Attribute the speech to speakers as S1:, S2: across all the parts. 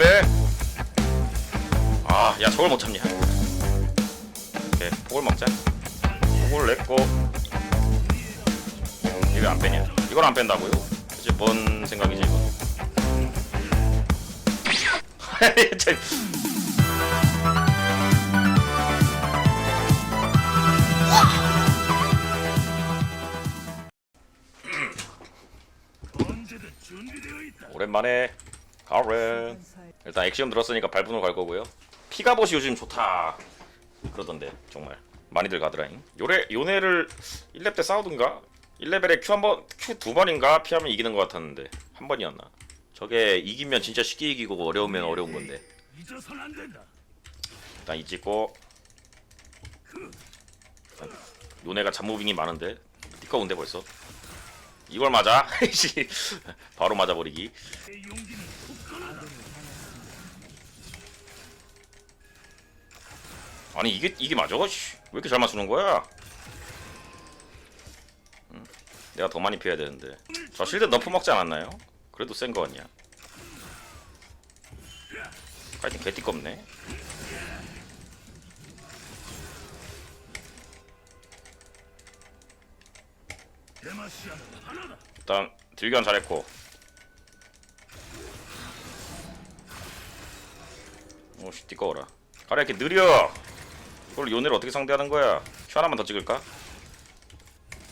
S1: 빼. 아, 야, 저걸 못 참냐. 오케이, 그걸 먹자. 그걸 냈고. 이거 안 빼냐? 이걸 안 뺀다고요? 이제 뭔 생각이지 이거? 참. 오랜만에 가렌 일단 액시엄 들었으니까 발분으로 갈 거고요. 피가봇이 요즘 좋다. 그러던데 정말. 많이들 가더라잉. 요래 요네를 1렙 때 싸우든가? 1레벨에 Q 한 번, Q 두 번인가? 피하면 이기는 것 같았는데 한 번이었나? 저게 이기면 진짜 쉽게 이기고 어려우면 어려운 건데. 일단 이 찍고. 요네가 잡무빙이 많은데 띠꺼운데 벌써. 이걸 맞아? 씨, 바로 맞아버리기 아니 이게 이게 맞아? 씨, 왜 이렇게 잘 맞추는 거야? 음, 내가 더 많이 피해야 되는데 저 실드 너프 먹지 않았나요? 그래도 센 거 아니야? 하여튼 개띠껍네. 일단 딜견 잘했고 오씨 띠꺼워라 가래 이렇게 느려 이걸 요네를 어떻게 상대하는 거야? 큐 하나만 더 찍을까?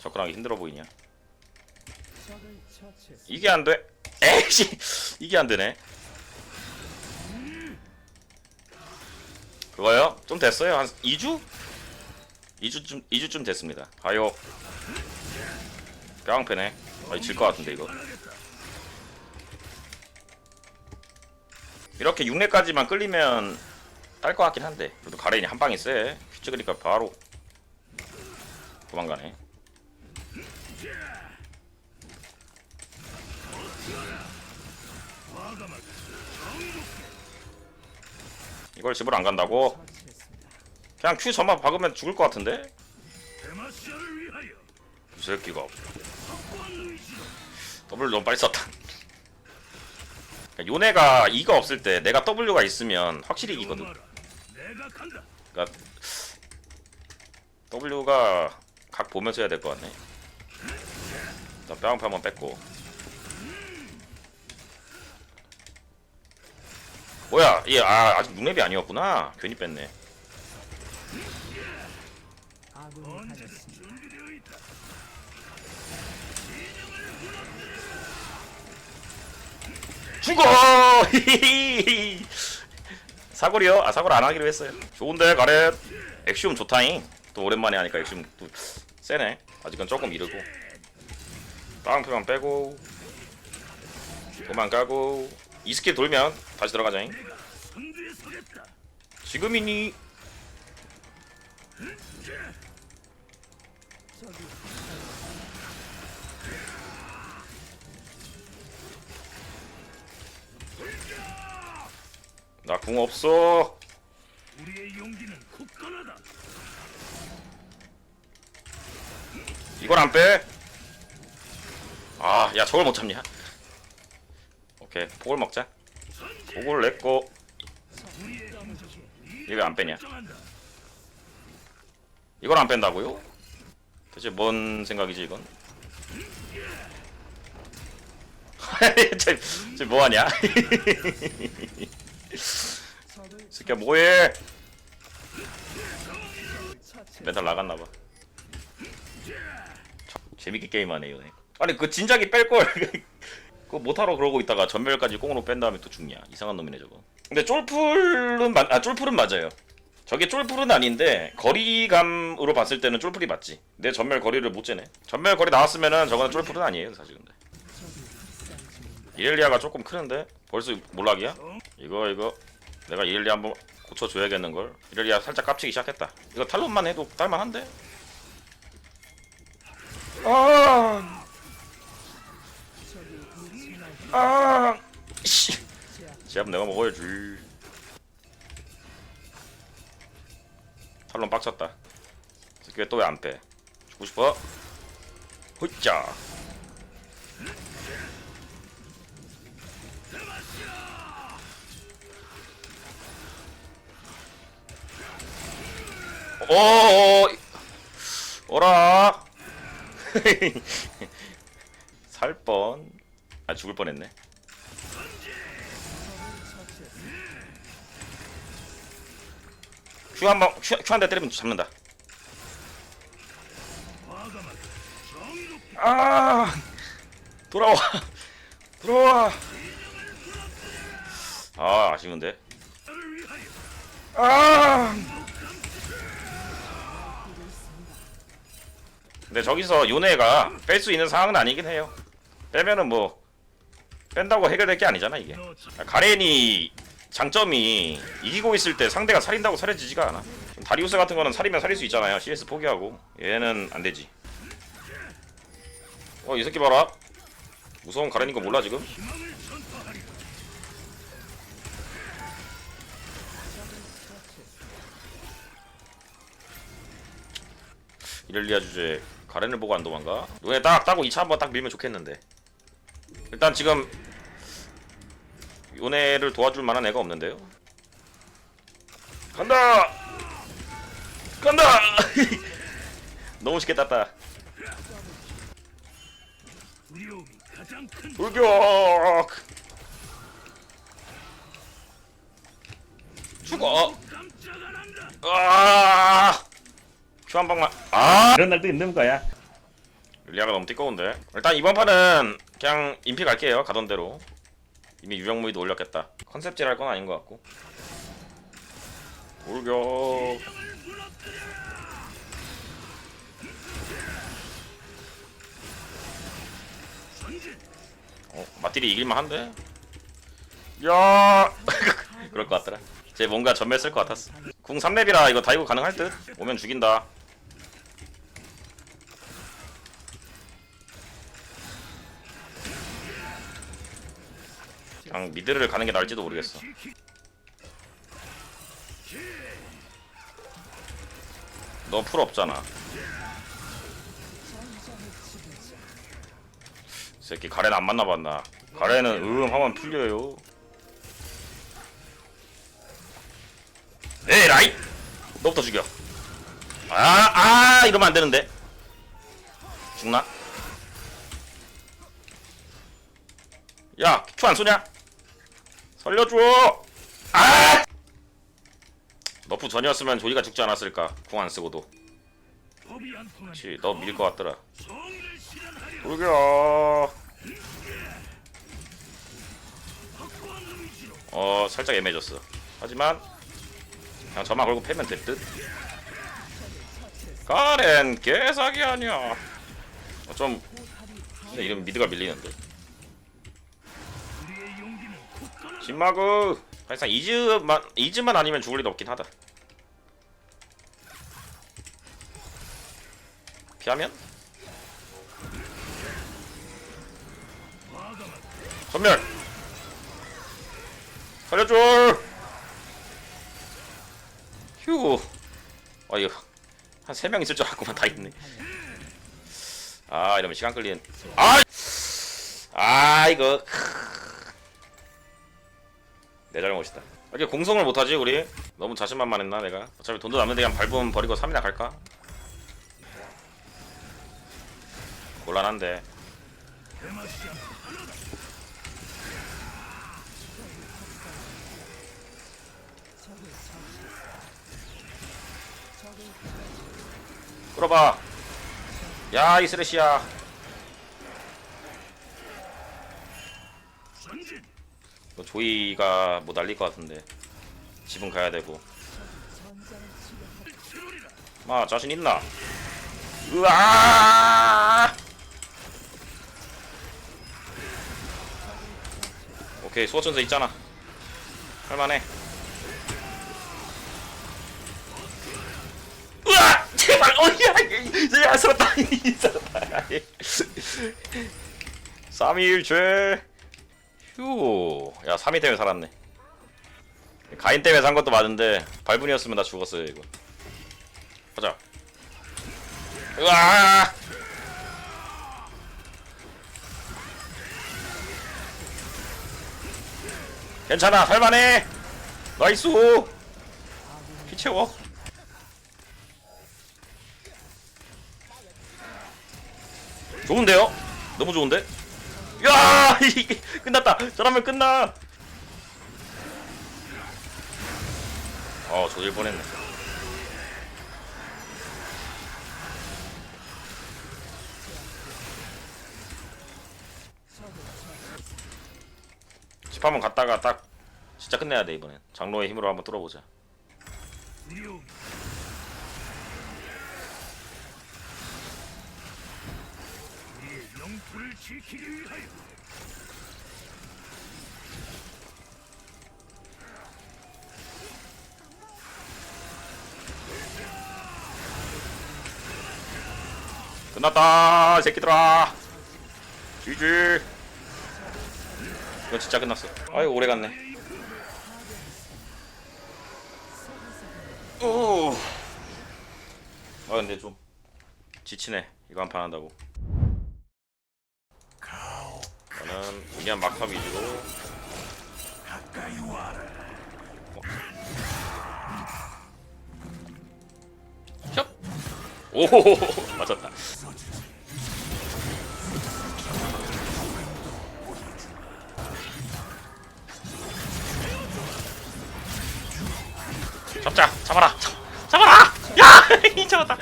S1: 접근하기 힘들어 보이냐? 이게 안 돼? 에이씨! 이게 안 되네. 그거요? 좀 됐어요. 한 2주? 2주쯤 2주쯤 됐습니다. 가요. 뼈왕패네. 아니 질것 같은데 이거. 이렇게 6렙까지만 끌리면 딸 것 같긴 한데 그래도 가렌이 한 방이 세큐 찍으니까 바로 도망가네 이걸 집으로 안 간다고? 그냥 큐 저만 박으면 죽을 것 같은데? 이 새끼가 W 너무 빨리 썼다. 그러니까 요네가 E가 없을 때 내가 W가 있으면 확실히 이기거든. 그러니까 W가 각 보면서 해야 될 것 같네. 일단 뼈한파 한번 뺐고. 뭐야? 얘 아, 아직 6렙이 아니었구나. 괜히 뺐네. 죽어! 사거리요? 아 사거리 안 하기로 했어요. 좋은데 가렛. 액시움 좋다잉. 또 오랜만에 하니까 액시움 또 세네. 아직은 조금 이르고. 다운표만 빼고 도만 까고 이 스킬 돌면 다시 들어가자잉. 지금이니 나 궁 없어.
S2: 우리의 용기는 굳건하다.
S1: 이걸 안 빼? 아, 야 저걸 못 참냐? 오케이, 폭을 먹자. 폭을 냈고 이거 안 빼냐? 이걸 안 뺀다고요? 대체 뭔 생각이지 이건? 쟤, 쟤 뭐하냐? 새끼야 뭐해? 멘탈 나갔나봐. 재밌게 게임하네 이거. 아니 그 진작에 뺄 걸. 그거 못하러 그러고 있다가 전멸까지 꽁으로 뺀 다음에 또 죽냐? 이상한 놈이네 저거. 근데 쫄풀은 맞, 아 쫄풀은 맞아요. 저게 쫄풀은 아닌데 거리감으로 봤을 때는 쫄풀이 맞지. 내 전멸 거리를 못 재네. 전멸 거리 나왔으면은 저거는 쫄풀은 아니에요 사실 근데. 이렐리아가 조금 크는데 벌써 몰락이야? 이거 이거 내가 이렐리아 한번 고쳐줘야겠는 걸. 이렐리아 살짝 깝치기 시작했다. 이거 탈론만 해도 딸만한데? 아, 아, 씨. 제압 내가 먹어야지. 탈론 빡쳤다. 새끼 또왜 안 빼? 죽고 싶어? 호이짜. 어, 어, 어라. 살 뻔. 아 죽을 뻔했네. 큐 한번 큐한 대 때리면 잡는다. 아 돌아와 돌아와. 아 아쉬운데. 아. 근데 저기서 요네가 뺄 수 있는 상황은 아니긴 해요. 빼면은 뭐 뺀다고 해결될 게 아니잖아 이게. 가렌이 장점이 이기고 있을 때 상대가 살인다고 살해지지가 않아. 다리우스 같은 거는 살이면 살릴 수 있잖아요. CS 포기하고 얘는 안 되지. 어 이 새끼 봐라. 무서운 가렌인 거 몰라 지금? 이렐리아 주제 가렌을 보고 안 도망가? 눈에 딱 따고 2차 한번 딱 밀면 좋겠는데 일단 지금 요네를 도와줄 만한 애가 없는데요? 간다! 간다! 너무 쉽게 땄다 돌격! 죽어! 아! 큐 한 방만. 아! 이런 날도 있는 거야. 릴리아가 너무 띠꺼운데. 일단 이번 판은 그냥 인피 갈게요. 가던 대로. 이미 유령 무이도 올렸겠다. 컨셉질 할 건 아닌 것 같고.
S2: 전진
S1: 어, 맞딜이 이길만 한데? 야! 그럴 것 같더라. 쟤 뭔가 전멸 쓸 것 같았어. 궁 3렙이라 이거 다이브 가능할 듯? 오면 죽인다. 그냥 미드를 가는 게 나을지도 모르겠어. 너 풀 없잖아. 이 새끼 가렌 안 만나봤나? 가렌은 음 하면 풀려요. 에라이! 너부터 죽여. 아, 아, 이러면 안 되는데. 죽나? 야, 큐 안 쏘냐? 살려줘! 아! 너프 전이었으면 조이가 죽지 않았을까? 궁 안 쓰고도. 그렇지, 너 밀 것 같더라. 돌겨. 어, 살짝 애매해졌어. 하지만 그냥 저만 걸고 패면 될 듯. 가렌 개사기 아니야. 어, 좀 이름 미드가 밀리는데.
S2: 우리의 용기는 굳건하다
S1: 진마그. 사실상 이즈만 이즈만 아니면 죽을 일 없긴 하다. 피하면? 전멸! 살려줘 휴! 아 이거 한세명 있을 줄 알았구만 다 있네. 아 이러면 시간 끌리는. 아, 아 이거 내 잘못이다. 이렇게 공성을 못하지 우리? 너무 자신만만했나 내가? 어차피 돈도 남는데 그냥 밟으면 버리고 3이나 갈까? 곤란한데. 끌어봐. 야 이스레시야.
S2: 전진
S1: 너 조이가 뭐 날릴 것 같은데. 집은 가야 되고. 마 자신 있나? 으아! 오케이 수호천사 있잖아. 할만해. 으아! 제발 어이야! 야 살았다. 살았다. 3일 죄. 휴. 야, 3위 때문에 살았네. 가인 때문에 산 것도 맞은데 발분이었으면 나 죽었어요, 이거. 가자. 으아! 괜찮아, 살만해! 나이스! 피 채워. 좋은데요? 너무 좋은데? 야 이게 끝났다. 저라면 끝나. 어 조질 뻔했네. 집 한번 갔다가 딱 진짜 끝내야 돼 이번엔 장로의 힘으로 한번 뚫어보자.
S2: 두려움 우리의 영토를 지키기 위하여.
S1: 끝났다 이 새끼들아. GG. 이거 진짜 끝났어. 아유 오래 갔네. 오. 아 근데 좀 지치네. 이거 한 판 한다고 저는 그냥 막타 위주로. 샵 오호호호! 맞았다. 잡자! 잡아라! 잡, 잡아라! 야! 잡았다!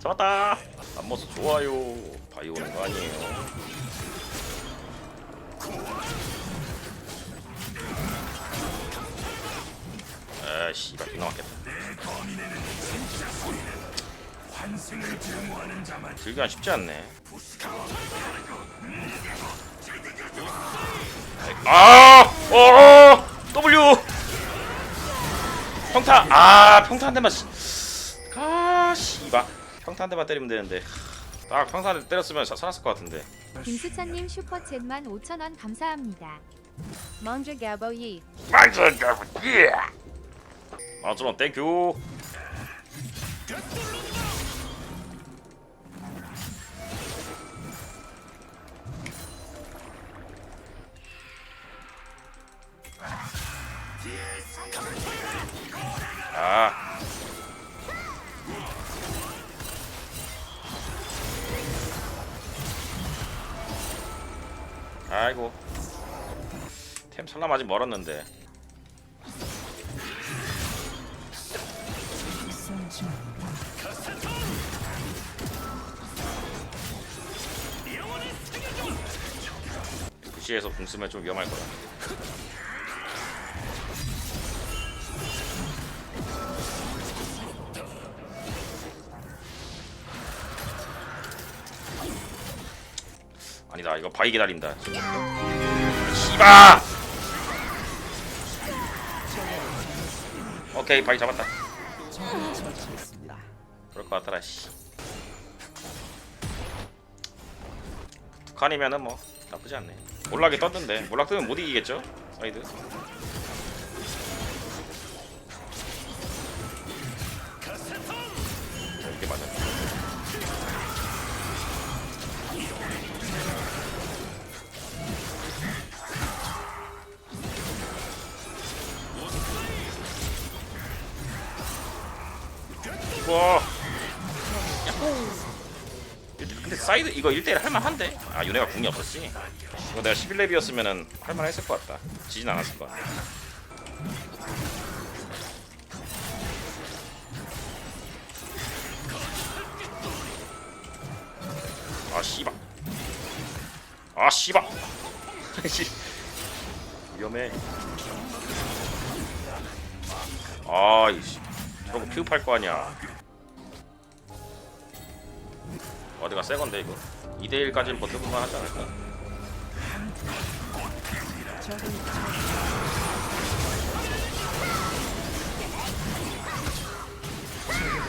S1: 잡았다! 안모습 좋아요. 바이 오는 거 아니에요 들기가 쉽지 않네 아! 어! W! 평타! 아! 평타 한 대만 씨. 아, 씨발. 평타 한 대만 때리면 되는데. 딱 평타 한대 때렸으면 사- 살았을 것 같은데.
S3: 김수찬님 슈퍼챗만 5천원 감사합니다. 먼저 가보이
S1: 완전 예! 만원 땡큐. 살람 아직 멀었는데. 부시에서 궁 쓰면 좀 위험할 거야. 아니다 이거 바위 기다린다. 씨바! 오케이 바위 잡았다. 그럴 것 같더라 씨. 북한이면은 뭐 나쁘지 않네. 몰락이 떴는데 몰락 뜨면 못 이기겠죠? 사이드. 와. 근데 사이드 이거 1대1 할만한데? 아 윤회가 궁이 없었지? 이거 내가 11렙이었으면은 할만했을 것 같다 지진 않았을 것 같아 아 씨발 아 씨발 씨. 위험해 아이씨 저거 피흡할 거 아니야 어디가 세건데 이거? 2대1까지는 버텨볼만 하지 않을까?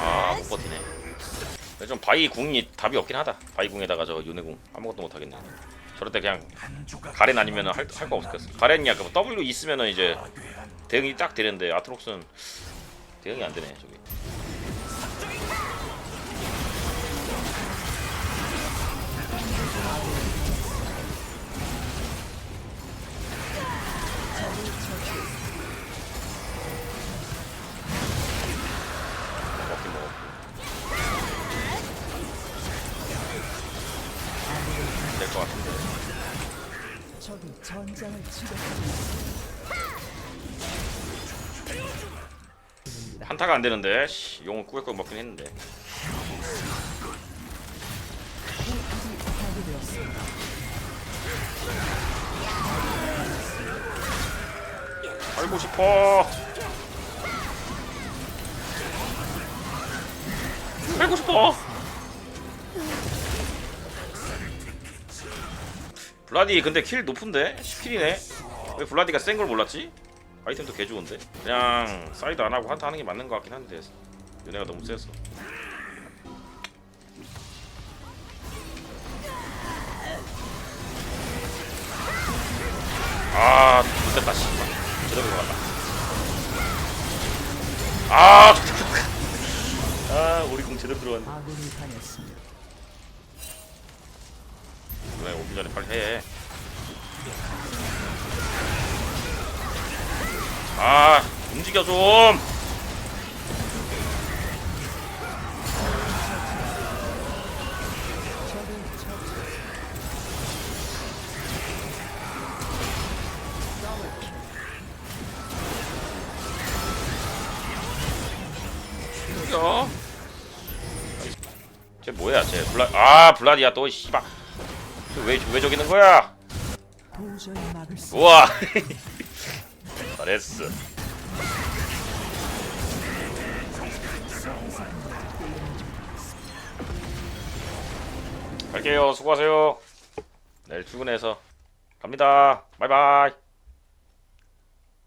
S1: 아 못 버티네. 근데 좀 바위 궁이 답이 없긴 하다. 바위 궁에다가 저 윤회궁 아무것도 못하겠네. 저럴 때 그냥 가렌 아니면 할거 없었겠어 가렌이야. 그 W 있으면은 이제 대응이 딱 되는데 아트록스는 대응이 안 되네 저기
S4: 전장을 치러
S1: 한타가 안 되는데. 씨, 용은 꾸역꾸역 먹긴 했는데. 살고 싶어. 살고 싶어. 블라디 근데 킬 높은데 10킬이네. 왜 블라디가 센 걸 몰랐지? 아이템도 개 좋은데. 그냥 사이드 안 하고 한타 하는 게 맞는 것 같긴 한데 얘네가 너무 세서. 아, 못됐다 씨발. 제대로 들어갔다. 아, 아, 우리 공 제대로 들어갔네. 그래, 오기 전에 빨리 해. 아, 움직여 좀. 쟤 뭐야, 쟤 블라, 아, 블라디야 또 씨발. 왜 왜 저기 있는 거야? 우와. 잘했어. 갈게요. 수고하세요. 내일 출근해서 갑니다. 바이바이.